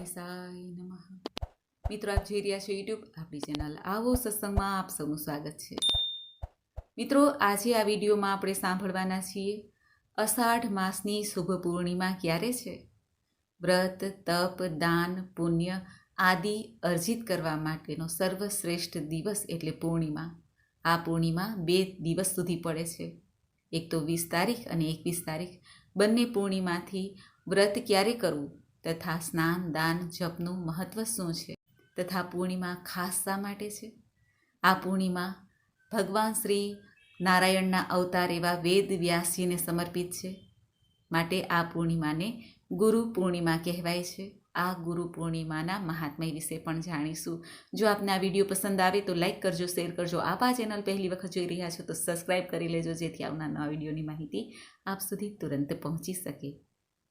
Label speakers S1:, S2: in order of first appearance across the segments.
S1: ગણેશાય નમઃ. મિત્રો, આપ જોઈ રહ્યા છો યુટ્યુબ આપણી ચેનલ આવો સત્સંગમાં આપ સૌનું સ્વાગત છે. મિત્રો, આજે આ વિડીયોમાં આપણે સાંભળવાના છીએ, અષાઢ માસની શુભ પૂર્ણિમા ક્યારે છે? વ્રત, તપ, દાન, પુણ્ય આદિ અર્જિત કરવા માટેનો સર્વશ્રેષ્ઠ દિવસ એટલે પૂર્ણિમા. આ પૂર્ણિમા બે દિવસ સુધી પડે છે. એક તો વીસ તારીખ અને એકવીસ તારીખ. બંને પૂર્ણિમાથી વ્રત ક્યારે કરવું? તથા સ્નાન, દાન, જપનું મહત્ત્વ શું છે? તથા પૂર્ણિમા ખાસ શા માટે છે? આ પૂર્ણિમા ભગવાન શ્રી નારાયણના અવતાર એવા વેદ વ્યાસીને સમર્પિત છે. માટે આ પૂર્ણિમાને ગુરુ પૂર્ણિમા કહેવાય છે. આ ગુરુ પૂર્ણિમાના મહાત્મય વિશે પણ જાણીશું. જો આપને આ વીડિયો પસંદ આવે તો લાઈક કરજો, શેર કરજો. આપ આ ચેનલ પહેલી વખત જોઈ રહ્યા છો તો સબસ્ક્રાઈબ કરી લેજો જેથી આવનાર નવા વિડીયોની માહિતી આપ સુધી તુરંત પહોંચી શકે.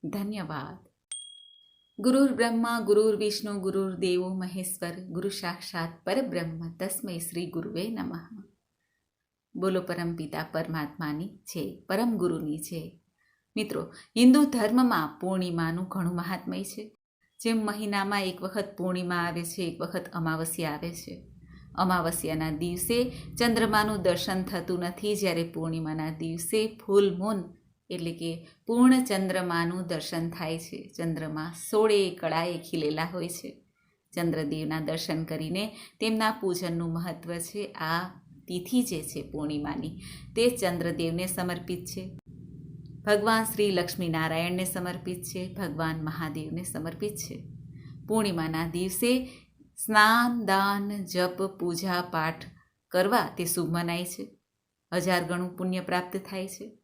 S1: ધન્યવાદ. ગુરુર બ્રહ્મા, ગુરુર વિષ્ણુ, ગુરુર દેવો, મહેશ્વર, ગુરુ સાક્ષાત પરબ્રહ્મ તસ્મય શ્રી ગુરુવે નમઃ. બોલો પરમ પિતા પરમાત્માની છે પરમ ગુરુની છે મિત્રો, હિન્દુ ધર્મમાં પૂર્ણિમાનું ઘણું મહાત્મય છે. જેમ મહિનામાં એક વખત પૂર્ણિમા આવે છે, એક વખત અમાવસ્યા આવે છે. અમાવસ્યાના દિવસે ચંદ્રમાનું દર્શન થતું નથી, જ્યારે પૂર્ણિમાના દિવસે ફૂલ મૂન એટલે કે પૂર્ણ ચંદ્રમાનું દર્શન થાય છે. ચંદ્રમા સોળે કળાએ ખીલેલા હોય છે. ચંદ્રદેવના દર્શન કરીને તેમના પૂજનનું મહત્ત્વ છે. આ તિથિ જે છે પૂર્ણિમાની, તે ચંદ્રદેવને સમર્પિત છે. ભગવાન શ્રી લક્ષ્મીનારાયણને સમર્પિત છે. ભગવાન મહાદેવને સમર્પિત છે. પૂર્ણિમાના દિવસે સ્નાન, દાન, જપ, પૂજા, પાઠ કરવા તે શુભ મનાય છે. હજાર ગણું પુણ્ય પ્રાપ્ત થાય છે.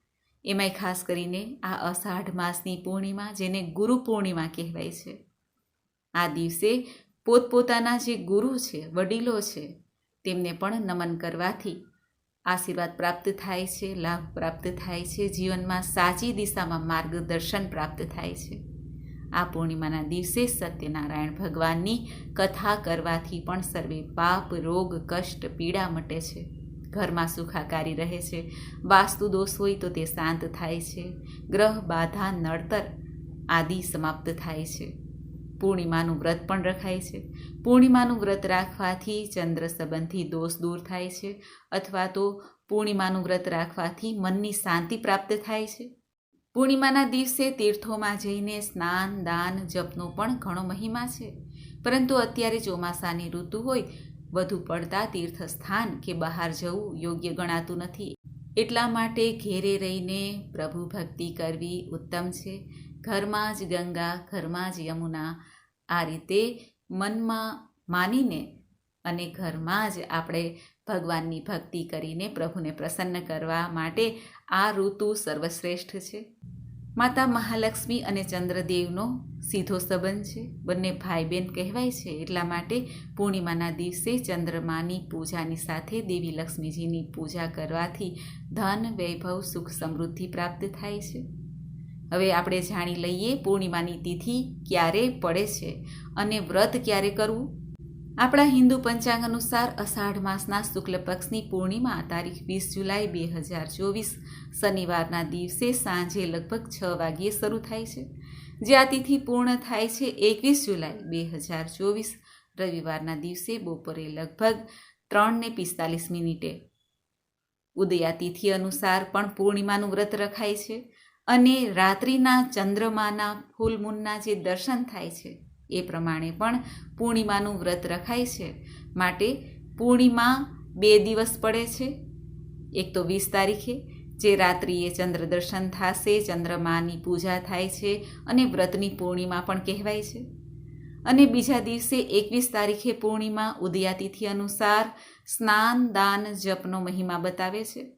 S1: એમાંય ખાસ કરીને આ અષાઢ માસની પૂર્ણિમા જેને ગુરુ પૂર્ણિમા કહેવાય છે. આ દિવસે પોતપોતાના જે ગુરુ છે, વડીલો છે, તેમને પણ નમન કરવાથી આશીર્વાદ પ્રાપ્ત થાય છે, લાભ પ્રાપ્ત થાય છે, જીવનમાં સાચી દિશામાં માર્ગદર્શન પ્રાપ્ત થાય છે. આ પૂર્ણિમાના દિવસે સત્યનારાયણ ભગવાનની કથા કરવાથી પણ સર્વે પાપ, રોગ, કષ્ટ, પીડા મટે છે. ઘરમાં સુખાકારી રહે છે. વાસ્તુ દોષ હોય તો તે શાંત થાય છે. ગ્રહ, બાધા નડતર આદિ સમાપ્ત થાય છે. પૂર્ણિમાનું વ્રત પણ રખાય છે. પૂર્ણિમાનું વ્રત રાખવાથી ચંદ્ર સંબંધી દોષ દૂર થાય છે અથવા તો પૂર્ણિમાનું વ્રત રાખવાથી મનની શાંતિ પ્રાપ્ત થાય છે. પૂર્ણિમાના દિવસે તીર્થોમાં જઈને સ્નાન, દાન, જપનો પણ ઘણો મહિમા છે. પરંતુ અત્યારે ચોમાસાની ઋતુ હોય વધુ પડતા તીર્થસ્થાન કે બહાર જવું યોગ્ય ગણાતું નથી. એટલા માટે ઘેરે રહીને પ્રભુ ભક્તિ કરવી ઉત્તમ છે. ઘરમાં જ ગંગા, ઘરમાં જ યમુના, આ રીતે મનમાં માનીને અને ઘરમાં જ આપણે ભગવાનની ભક્તિ કરીને પ્રભુને પ્રસન્ન કરવા માટે આ ઋતુ સર્વશ્રેષ્ઠ છે. માતા મહાલક્ષ્મી અને ચંદ્રદેવનો સીધો સંબંધ છે. બંને ભાઈ બહેન કહેવાય છે. એટલા માટે પૂર્ણિમાના દિવસે ચંદ્રમાની પૂજાની સાથે દેવી લક્ષ્મીજીની પૂજા કરવાથી ધન, વૈભવ, સુખ સમૃદ્ધિ પ્રાપ્ત થાય છે. હવે આપણે જાણી લઈએ પૂર્ણિમાની તિથિ ક્યારે પડે છે અને વ્રત ક્યારે કરવું? આપણા હિન્દુ પંચાંગ અનુસાર અષાઢ માસના શુક્લ પક્ષની પૂર્ણિમા તારીખ વીસ જુલાઈ બે હજાર ચોવીસ શનિવારના દિવસે સાંજે લગભગ છ વાગ્યે શરૂ થાય છે. જે આ તિથિ પૂર્ણ થાય છે એકવીસ જુલાઈ બે હજાર ચોવીસ. રવિવારના દિવસે બપોરે લગભગ ત્રણને પિસ્તાલીસ મિનિટે. ઉદયા તિથિ અનુસાર પણ પૂર્ણિમાનું વ્રત રખાય છે અને રાત્રિના ચંદ્રમાના ફૂલ મૂનના જે દર્શન થાય છે એ પ્રમાણે પણ પૂર્ણિમાનું વ્રત રખાય છે. માટે પૂર્ણિમા બે દિવસ પડે છે. એક તો વીસ તારીખે, જે રાત્રિએ ચંદ્ર દર્શન થશે, ચંદ્રમાની પૂજા થાય છે અને વ્રતની પૂર્ણિમા પણ કહેવાય છે. અને બીજા દિવસે એકવીસ તારીખે પૂર્ણિમા ઉદયાતિથિ અનુસાર સ્નાન, દાન, જપનો મહિમા બતાવે છે.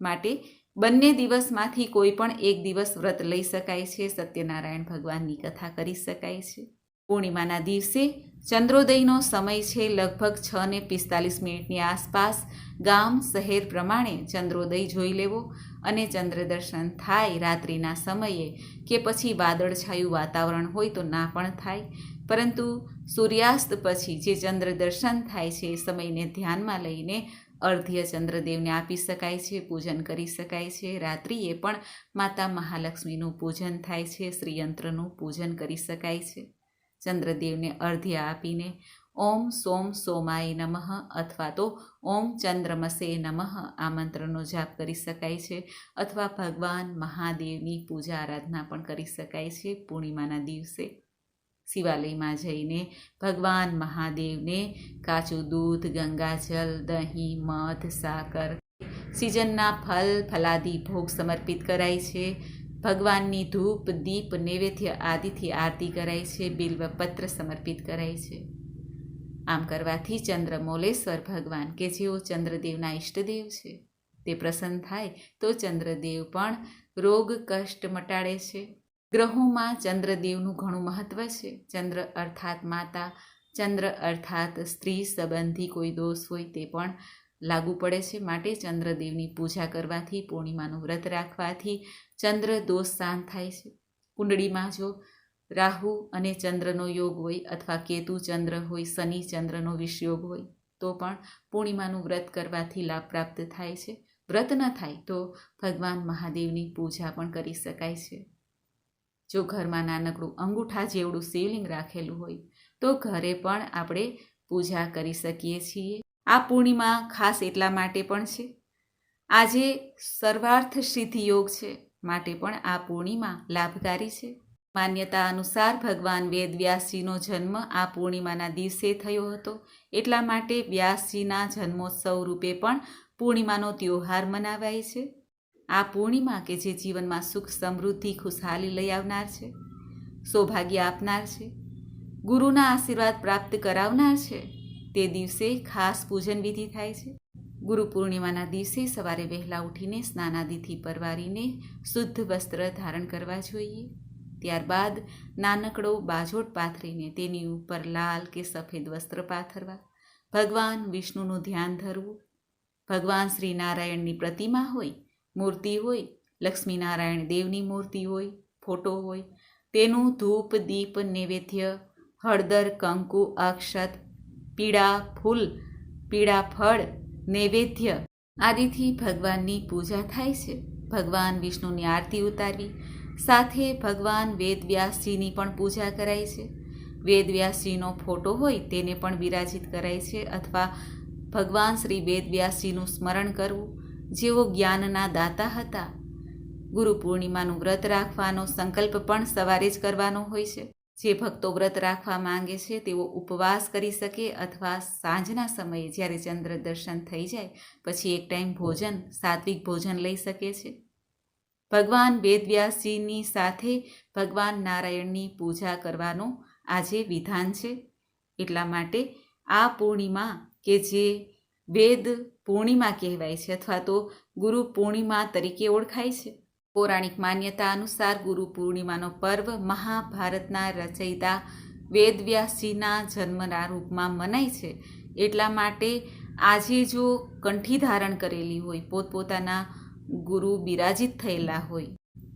S1: માટે બંને દિવસમાંથી કોઈ પણ એક દિવસ વ્રત લઈ શકાય છે. સત્યનારાયણ ભગવાનની કથા કરી શકાય છે. પૂર્ણિમાના દિવસે ચંદ્રોદયનો સમય છે લગભગ છ ને પિસ્તાલીસ મિનિટની આસપાસ. ગામ, શહેર પ્રમાણે ચંદ્રોદય જોઈ લેવો અને ચંદ્ર દર્શન થાય રાત્રિના સમયે કે પછી વાદળછાયું વાતાવરણ હોય તો ના પણ થાય. પરંતુ સૂર્યાસ્ત પછી જે ચંદ્ર દર્શન થાય છે એ સમયને ધ્યાનમાં લઈને અર્ધ્ય ચંદ્રદેવને આપી શકાય છે, પૂજન કરી શકાય છે. રાત્રિએ પણ માતા મહાલક્ષ્મીનું પૂજન થાય છે, શ્રીયંત્રનું પૂજન કરી શકાય છે. ચંદ્રદેવને અર્ધ્ય આપીને, ઓમ સોમ સોમાય નમઃ અથવા તો, ઓમ ચંદ્રમસે નમઃ આ મંત્રનો જાપ કરી શકાય છે, અથવા ભગવાન મહાદેવની પૂજા આરાધના પણ કરી શકાય છે પૂર્ણિમાના દિવસે. શિવાલયમાં જઈને ભગવાન મહાદેવને કાચું દૂધ, ગંગાજલ, દહીં, મધ, સાકર, સિઝનના ફલ, ફલાદી ભોગ સમર્પિત કરાય છે. ભગવાનની ધૂપ, દીપ, નૈવેદ્ય આદિથી આરતી કરાય છે બિલ્વપત્ર સમર્પિત કરાય છે. આમ કરવાથી ચંદ્ર મોલેશ્વર ભગવાન કે જેઓ ચંદ્રદેવના ઈષ્ટદેવ છે, તે પ્રસન્ન થાય તો ચંદ્રદેવ પણ રોગ, કષ્ટ મટાડે છે. ગ્રહોમાં ચંદ્રદેવનું ઘણું મહત્વ છે. ચંદ્ર અર્થાત માતા, ચંદ્ર અર્થાત સ્ત્રી, સંબંધી કોઈ દોષ હોય તે પણ લાગુ પડે છે માટે ચંદ્રદેવની પૂજા કરવાથી, પૂર્ણિમાનું વ્રત રાખવાથી ચંદ્ર દોષ શાંત થાય છે. કુંડળીમાં જો રાહુ અને ચંદ્રનો યોગ હોય અથવા કેતુ ચંદ્ર હોય, શનિ ચંદ્રનો વિષયોગ હોય, તો પણ પૂર્ણિમાનું વ્રત કરવાથી લાભ પ્રાપ્ત થાય છે. વ્રત ન થાય તો ભગવાન મહાદેવની પૂજા પણ કરી શકાય છે. જો ઘરમાં નાનકડું અંગૂઠા જેવડું શિવલિંગ રાખેલું હોય, તો ઘરે પણ આપણે પૂજા કરી શકીએ છીએ. આ પૂર્ણિમા ખાસ એટલા માટે પણ છે. આજે સર્વાર્થ સિદ્ધિ યોગ છે માટે પણ આ પૂર્ણિમા લાભકારી છે. માન્યતા અનુસાર ભગવાન વેદ વ્યાસજીનો જન્મ આ પૂર્ણિમાના દિવસે થયો હતો. એટલા માટે વ્યાસજીના જન્મોત્સવ રૂપે પણ પૂર્ણિમાનો ત્યોહાર મનાવાય છે. આ પૂર્ણિમા કે જે જીવનમાં સુખ, સમૃદ્ધિ, ખુશહાલી લઈ આવનાર છે, સૌભાગ્ય આપનાર છે, ગુરુના આશીર્વાદ પ્રાપ્ત કરાવનાર છે. તે દિવસે ખાસ પૂજન વિધિ થાય છે. ગુરુ પૂર્ણિમાના દિવસે સવારે વહેલા ઉઠીને સ્નાનાદિથી પરવારીને શુદ્ધ વસ્ત્ર ધારણ કરવા જોઈએ. ત્યારબાદ નાનકડો બાજોટ પાથરીને તેની ઉપર લાલ કે સફેદ વસ્ત્ર પાથરવા. ભગવાન વિષ્ણુનું ધ્યાન ધરવું. ભગવાન શ્રી નારાયણની પ્રતિમા હોય, મૂર્તિ હોય, લક્ષ્મીનારાયણ દેવની મૂર્તિ હોય, ફોટો હોય, તેનું ધૂપ, દીપ, નૈવેદ્ય, હળદર, કંકુ, અક્ષત પીળા ફૂલ, પીળા ફળ, નૈવેદ્ય આદિથી ભગવાનની પૂજા થાય છે. ભગવાન વિષ્ણુની આરતી ઉતારવી, સાથે ભગવાન વેદવ્યાસજીની પણ પૂજા કરાય છે. વેદવ્યાસજીનો ફોટો હોય તેને પણ બિરાજિત કરાય છે અથવા ભગવાન શ્રી વેદવ્યાસજીનું સ્મરણ કરવું, જેઓ જ્ઞાનના દાતા હતા. ગુરુ પૂર્ણિમાનું વ્રત રાખવાનો સંકલ્પ પણ સવારે જ કરવાનો હોય છે. જે ભક્તો વ્રત રાખવા માંગે છે, તેઓ ઉપવાસ કરી શકે અથવા સાંજના સમયે જ્યારે ચંદ્ર દર્શન થઈ જાય, પછી એક ટાઈમ ભોજન, સાત્વિક ભોજન લઈ શકે છે. ભગવાન વેદવ્યાસજીની સાથે ભગવાન નારાયણની પૂજા કરવાનું આજે વિધાન છે. એટલા માટે આ પૂર્ણિમા કે જે વેદ પૂર્ણિમા કહેવાય છે અથવા તો ગુરુ પૂર્ણિમા તરીકે ઓળખાય છે. પૌરાણિક માન્યતા અનુસાર ગુરુ પૂર્ણિમાનો પર્વ મહાભારતના રચયિતા વેદવ્યાસજીના જન્મના રૂપમાં મનાય છે. એટલા માટે આજે જો કંઠી ધારણ કરેલી હોય, પોતપોતાના ગુરુ બિરાજિત થયેલા હોય,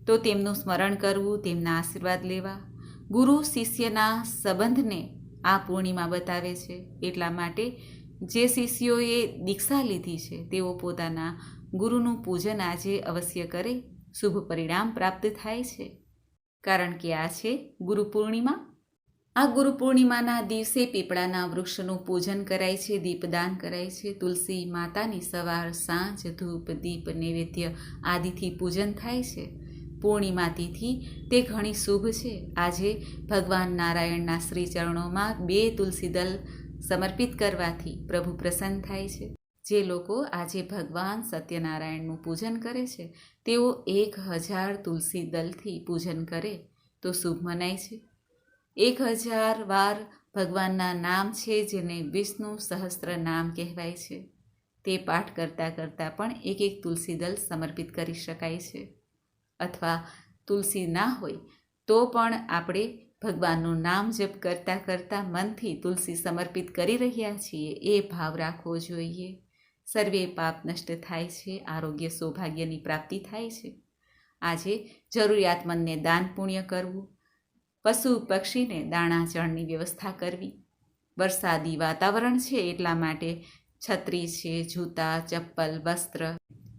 S1: તો તેમનું સ્મરણ કરવું, તેમના આશીર્વાદ લેવા. ગુરુ શિષ્યના સંબંધને આ પૂર્ણિમા બતાવે છે. એટલા માટે જે શિષ્યોએ દીક્ષા લીધી છે, તેઓ પોતાના ગુરુનું પૂજન આજે અવશ્ય કરે. શુભ પરિણામ પ્રાપ્ત થાય છે. કારણ કે આ છે ગુરુ પૂર્ણિમા. આ ગુરુ પૂર્ણિમાના દિવસે પીપળાના વૃક્ષનું પૂજન કરાય છે, દીપદાન કરાય છે, તુલસી માતાની સવાર, સાંજ, ધૂપ, દીપ, નૈવેદ્ય આદિથી પૂજન થાય છે. પૂર્ણિમા તિથિ તે ઘણી શુભ છે. આજે ભગવાન નારાયણના શ્રી ચરણોમાં બે તુલસી દલ સમર્પિત કરવાથી પ્રભુ પ્રસન્ન થાય છે. જે લોકો આજે ભગવાન સત્યનારાયણનું પૂજન કરે છે, તેઓ એક હજાર તુલસી દલથી પૂજન કરે, તો શુભ મનાય છે. એક હજાર વાર ભગવાનના નામ છે, જેને વિષ્ણુ સહસ્ત્ર નામ કહેવાય છે. તે પાઠ કરતાં કરતાં પણ એક એક તુલસી દલ સમર્પિત કરી શકાય છે. અથવા તુલસી ના હોય, તો પણ આપણે ભગવાનનું નામ જપ કરતાં કરતાં મનથી તુલસી સમર્પિત કરી રહ્યા છીએ, એ ભાવ રાખવો જોઈએ. સર્વે પાપ નષ્ટ થાય છે, આરોગ્ય સૌભાગ્યની પ્રાપ્તિ થાય છે. આજે જરૂરિયાતમંદને દાન પુણ્ય કરવું, પશુ પક્ષીને દાણા ચણની વ્યવસ્થા કરવી. વરસાદી વાતાવરણ છે એટલા માટે છત્રી છે, જૂતા, ચપ્પલ, વસ્ત્ર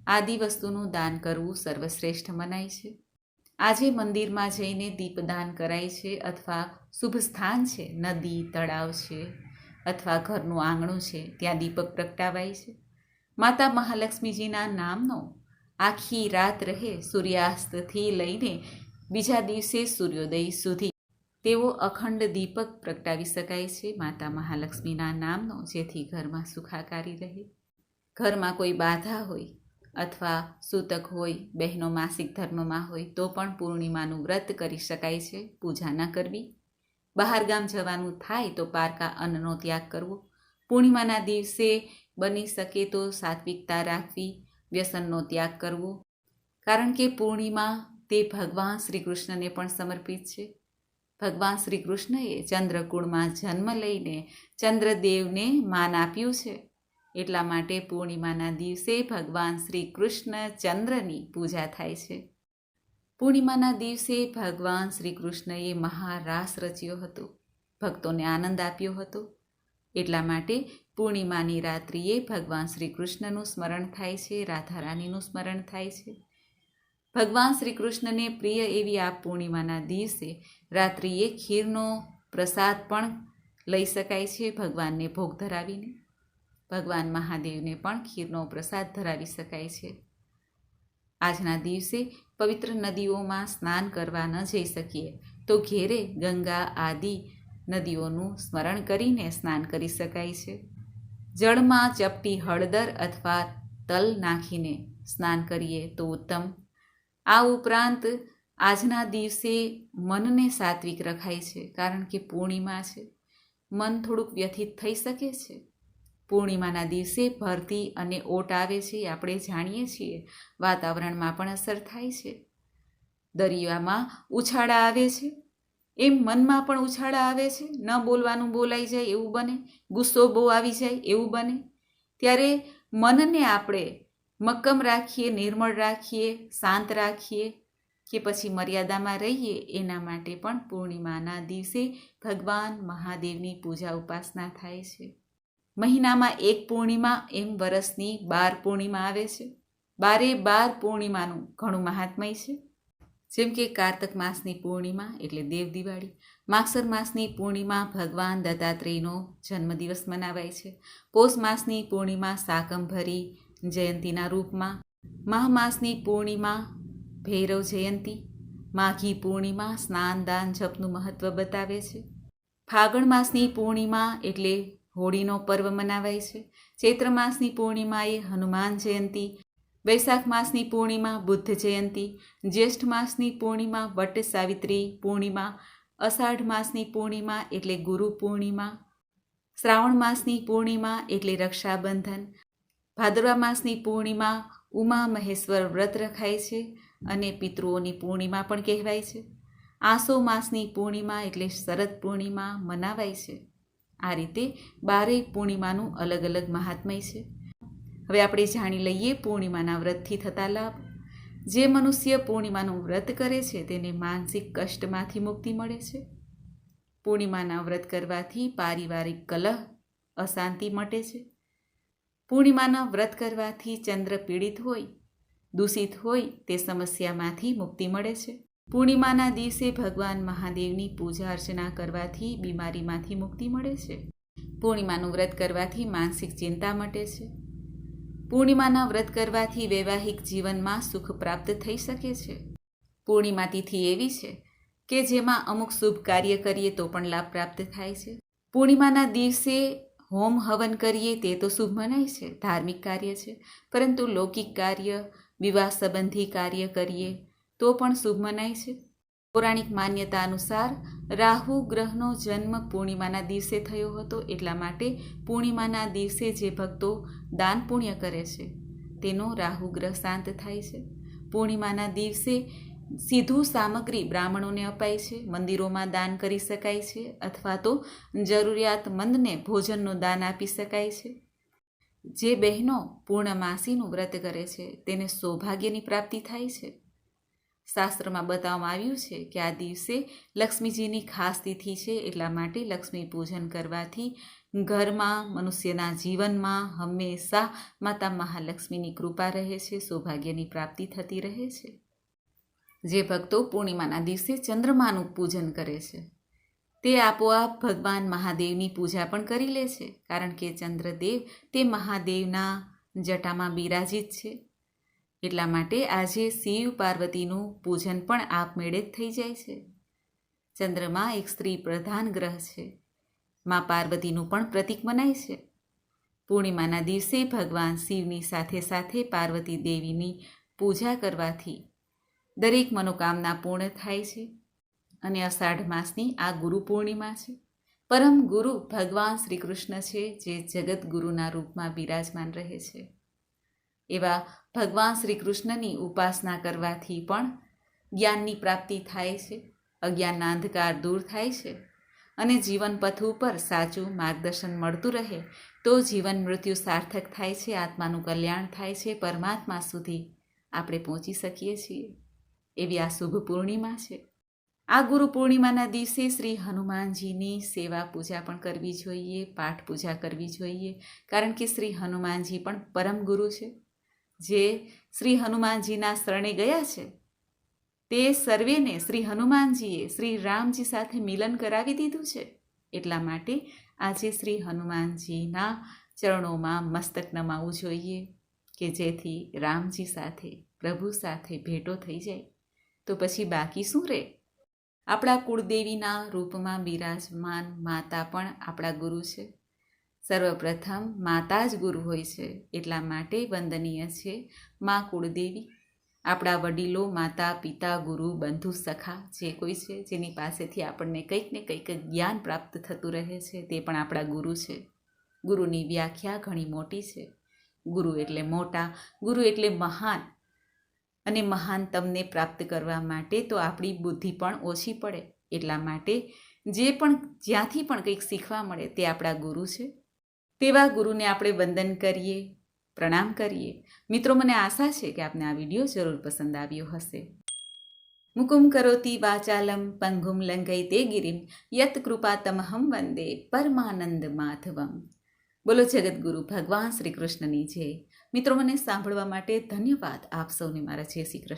S1: આદિ વસ્તુનું દાન કરવું સર્વશ્રેષ્ઠ મનાય છે. આજે મંદિરમાં જઈને દીપદાન કરાય છે અથવા શુભ સ્થાન છે, નદી, તળાવ છે અથવા ઘરનું આંગણું છે, ત્યાં દીપક પ્રગટાવાય છે. માતા મહાલક્ષ્મીજીના નામનો આખી રાત રહે સૂર્યાસ્તથી લઈને બીજા દિવસે સૂર્યોદય સુધી. તેવો અખંડ દીપક પ્રગટાવી શકાય છે માતા મહાલક્ષ્મીના નામનો, જેથી ઘરમાં સુખાકારી રહે. ઘરમાં કોઈ બાધા હોય અથવા સૂતક હોય, બહેનો માસિક ધર્મમાં હોય, તો પણ પૂર્ણિમાનું વ્રત કરી શકાય છે, પૂજા ન કરવી. બહાર ગામ જવાનું થાય તો પારકા અન્નનો ત્યાગ કરવો. પૂર્ણિમાના દિવસે બની શકે તો સાત્વિકતા રાખવી, વ્યસનનો ત્યાગ કરવો. કારણ કે પૂર્ણિમા તે ભગવાન શ્રી કૃષ્ણને પણ સમર્પિત છે. ભગવાન શ્રી કૃષ્ણએ ચંદ્રકુળમાં જન્મ લઈને ચંદ્રદેવને માન આપ્યું છે. એટલા માટે પૂર્ણિમાના દિવસે ભગવાન શ્રી કૃષ્ણ ચંદ્રની પૂજા થાય છે. પૂર્ણિમાના દિવસે ભગવાન શ્રી કૃષ્ણએ મહારાસ રચ્યો હતો. ભક્તોને આનંદ આપ્યો હતો. એટલા માટે પૂર્ણિમાની રાત્રિએ ભગવાન શ્રી કૃષ્ણનું સ્મરણ થાય છે, રાધા રાણીનું સ્મરણ થાય છે. ભગવાન શ્રી કૃષ્ણને પ્રિય એવી આ પૂર્ણિમાના દિવસે રાત્રિએ ખીરનો પ્રસાદ પણ લઈ શકાય છે ભગવાનને ભોગ ધરાવીને. ભગવાન મહાદેવને પણ ખીરનો પ્રસાદ ધરાવી શકાય છે. આજના દિવસે પવિત્ર નદીઓમાં સ્નાન કરવા ન જઈ શકીએ તો ઘેરે ગંગા આદિ નદીઓનું સ્મરણ કરીને સ્નાન કરી શકાય છે. જળમાં ચપટી હળદર અથવા તલ નાખીને સ્નાન કરીએ તો ઉત્તમ. આ ઉપરાંત આજના દિવસે મનને સાત્વિક રખાય છે, કારણ કે પૂર્ણિમા છે. મન થોડુંક વ્યથિત થઈ શકે છે. પૂર્ણિમાના દિવસે ભરતી અને ઓટ આવે છે આપણે જાણીએ છીએ. વાતાવરણમાં પણ અસર થાય છે. દરિયામાં ઉછાળા આવે છે. એમ મનમાં પણ ઉછાળા આવે છે. ન બોલવાનું બોલાઈ જાય એવું બને. ગુસ્સો બહુ આવી જાય એવું બને. ત્યારે મનને આપણે મક્કમ રાખીએ, નિર્મળ રાખીએ, શાંત રાખીએ કે પછી મર્યાદામાં રહીએ એના માટે પણ પૂર્ણિમાના દિવસે ભગવાન મહાદેવની પૂજા ઉપાસના થાય છે. મહિનામાં એક પૂર્ણિમા એમ વરસની બાર પૂર્ણિમા આવે છે. બારે બાર પૂર્ણિમાનું ઘણું મહાત્મય છે. જેમ કે કારતક માસની પૂર્ણિમા એટલે દેવ દિવાળી, માગસર માસની પૂર્ણિમા ભગવાન દત્તાત્રેયનો જન્મદિવસ મનાવાય છે. પોષ માસની પૂર્ણિમા સાકંભરી જયંતીના રૂપમાં મહા માસની પૂર્ણિમા ભૈરવ જયંતી, માઘી પૂર્ણિમા સ્નાન દાન જપનું મહત્ત્વ બતાવે છે. ફાગણ માસની પૂર્ણિમા એટલે હોળીનો પર્વ મનાવાય છે. ચૈત્ર માસની પૂર્ણિમાએ હનુમાન જયંતી વૈશાખ માસની પૂર્ણિમા, બુદ્ધ જયંતી, જ્યેષ્ઠ માસની પૂર્ણિમા, વટ સાવિત્રી પૂર્ણિમા, અષાઢ માસની પૂર્ણિમા એટલે ગુરુ પૂર્ણિમા, શ્રાવણ માસની પૂર્ણિમા એટલે રક્ષાબંધન, ભાદરવા માસની પૂર્ણિમા ઉમા મહેશ્વર વ્રત રખાય છે અને પિતૃઓની પૂર્ણિમા પણ કહેવાય છે. આસો માસની પૂર્ણિમા એટલે શરદ પૂર્ણિમા મનાવાય છે. આ રીતે બારેય પૂર્ણિમાનું અલગ અલગ મહાત્મય છે. હવે આપણે જાણી લઈએ પૂર્ણિમાના વ્રતથી થતા લાભ. જે મનુષ્ય પૂર્ણિમાનું વ્રત કરે છે, તેને માનસિક કષ્ટમાંથી મુક્તિ મળે છે. પૂર્ણિમાના વ્રત કરવાથી પારિવારિક કલહ, અશાંતિ મટે છે. પૂર્ણિમાના વ્રત કરવાથી ચંદ્ર પીડિત હોય, દૂષિત હોય, તે સમસ્યામાંથી મુક્તિ મળે છે. પૂર્ણિમાના દિવસે ભગવાન મહાદેવની પૂજા અર્ચના કરવાથી બીમારીમાંથી મુક્તિ મળે છે. પૂર્ણિમાનું વ્રત કરવાથી માનસિક ચિંતા મટે છે. પૂર્ણિમાના વ્રત કરવાથી વૈવાહિક જીવનમાં સુખ પ્રાપ્ત થઈ શકે છે. પૂર્ણિમા તિથિ એવી છે કે જેમાં અમુક શુભ કાર્ય કરીએ તો પણ લાભ પ્રાપ્ત થાય છે. પૂર્ણિમાના દિવસે હોમ હવન કરીએ તે તો શુભ મનાય છે, ધાર્મિક કાર્ય છે. પરંતુ લૌકિક કાર્ય, વિવાહ સંબંધી કાર્ય કરીએ તો પણ શુભ મનાય છે. પૌરાણિક માન્યતા અનુસાર રાહુ ગ્રહનો જન્મ પૂર્ણિમાના દિવસે થયો હતો એટલા માટે પૂર્ણિમાના દિવસે જે ભક્તો દાન પુણ્ય કરે છે, તેનો રાહુ ગ્રહ શાંત થાય છે. પૂર્ણિમાના દિવસે સીધું સામગ્રી બ્રાહ્મણોને અપાય છે, મંદિરોમાં દાન કરી શકાય છે અથવા તો જરૂરિયાતમંદને ભોજનનું દાન આપી શકાય છે. જે બહેનો પૂર્ણમાસીનું વ્રત કરે છે, તેને સૌભાગ્યની પ્રાપ્તિ થાય છે. શાસ્ત્રમાં બતાવવામાં આવ્યું છે કે આ દિવસે લક્ષ્મીજીની ખાસ તિથિ છે એટલા માટે લક્ષ્મી પૂજન કરવાથી ઘરમાં, મનુષ્યના જીવનમાં હંમેશા માતા મહાલક્ષ્મીની કૃપા રહે છે, સૌભાગ્યની પ્રાપ્તિ થતી રહે છે. જે ભક્તો પૂર્ણિમાના દિવસે ચંદ્રમાનું પૂજન કરે છે, તે આપોઆપ ભગવાન મહાદેવની પૂજા પણ કરી લે છે, કારણ કે ચંદ્રદેવ તે મહાદેવના જટામાં બિરાજિત છે. એટલા માટે આજે શિવ પાર્વતીનું પૂજન પણ આપમેળે જ થઈ જાય છે. ચંદ્રમા એક સ્ત્રી પ્રધાન ગ્રહ છે. મા પાર્વતીનું પણ પ્રતીક મનાય છે. પૂર્ણિમાના દિવસે ભગવાન શિવની સાથે સાથે પાર્વતી દેવીની પૂજા કરવાથી દરેક મનોકામના પૂર્ણ થાય છે અને અષાઢ માસની આ ગુરુ પૂર્ણિમા છે. પરમ ગુરુ ભગવાન શ્રી કૃષ્ણ છે જે જગત ગુરુના રૂપમાં બિરાજમાન રહે છે. એવા ભગવાન શ્રી કૃષ્ણની ઉપાસના કરવાથી પણ જ્ઞાનની પ્રાપ્તિ થાય છે, અજ્ઞાનના અંધકાર દૂર થાય છે અને જીવન પથ ઉપર સાચું માર્ગદર્શન મળતું રહે, તો જીવન મૃત્યુ સાર્થક થાય છે, આત્માનું કલ્યાણ થાય છે, પરમાત્મા સુધી આપણે પહોંચી શકીએ છીએ. એવી આ શુભ પૂર્ણિમા છે. આ ગુરુ પૂર્ણિમાના દિવસે શ્રી હનુમાનજીની સેવા પૂજા પણ કરવી જોઈએ, પાઠ પૂજા કરવી જોઈએ, કારણ કે શ્રી હનુમાનજી પણ પરમ ગુરુ છે. જે શ્રી હનુમાનજીના શરણે ગયા છે, તે સર્વેને શ્રી હનુમાનજીએ શ્રી રામજી સાથે મિલન કરાવી દીધું છે. એટલા માટે આજે શ્રી હનુમાનજીના ચરણોમાં મસ્તક નમાવવું જોઈએ કે જેથી રામજી સાથે, પ્રભુ સાથે ભેટો થઈ જાય. તો પછી બાકી શું રહે? આપણા કુળદેવીના રૂપમાં બિરાજમાન માતા પણ આપણા ગુરુ છે. સર્વપ્રથમ માતા જ ગુરુ હોય છે એટલા માટે વંદનીય છે મા કુળદેવી. આપણા વડીલો, માતા, પિતા, ગુરુ, બંધુ, સખા જે કોઈ છે જેની પાસેથી આપણને કંઈક ને કંઈક જ્ઞાન પ્રાપ્ત થતું રહે છે તે પણ આપણા ગુરુ છે. ગુરુની વ્યાખ્યા ઘણી મોટી છે. ગુરુ એટલે મોટા, ગુરુ એટલે મહાન અને મહાન તમને પ્રાપ્ત કરવા માટે તો આપણી બુદ્ધિ પણ ઓછી પડે એટલા માટે જે પણ જ્યાંથી પણ કંઈક શીખવા મળે તે આપણા ગુરુ છે. તેવા ગુરુને આપણે વંદન કરીએ, પ્રણામ કરીએ. મિત્રો, મને આશા છે કે આપને આ વીડિયો જરૂર પસંદ આવ્યો હશે. મુકુમ કરોતી વાચાલમ પંગુમ લંગઈ તે ગિરિમ, યત કૃપા તમહમ વંદે પરમાનંદ માધવમ. બોલો જગતગુરુ ભગવાન શ્રી કૃષ્ણની જય. મિત્રો, મને સાંભળવા માટે ધન્યવાદ આપ સૌને મારા જય શ્રી કૃષ્ણ.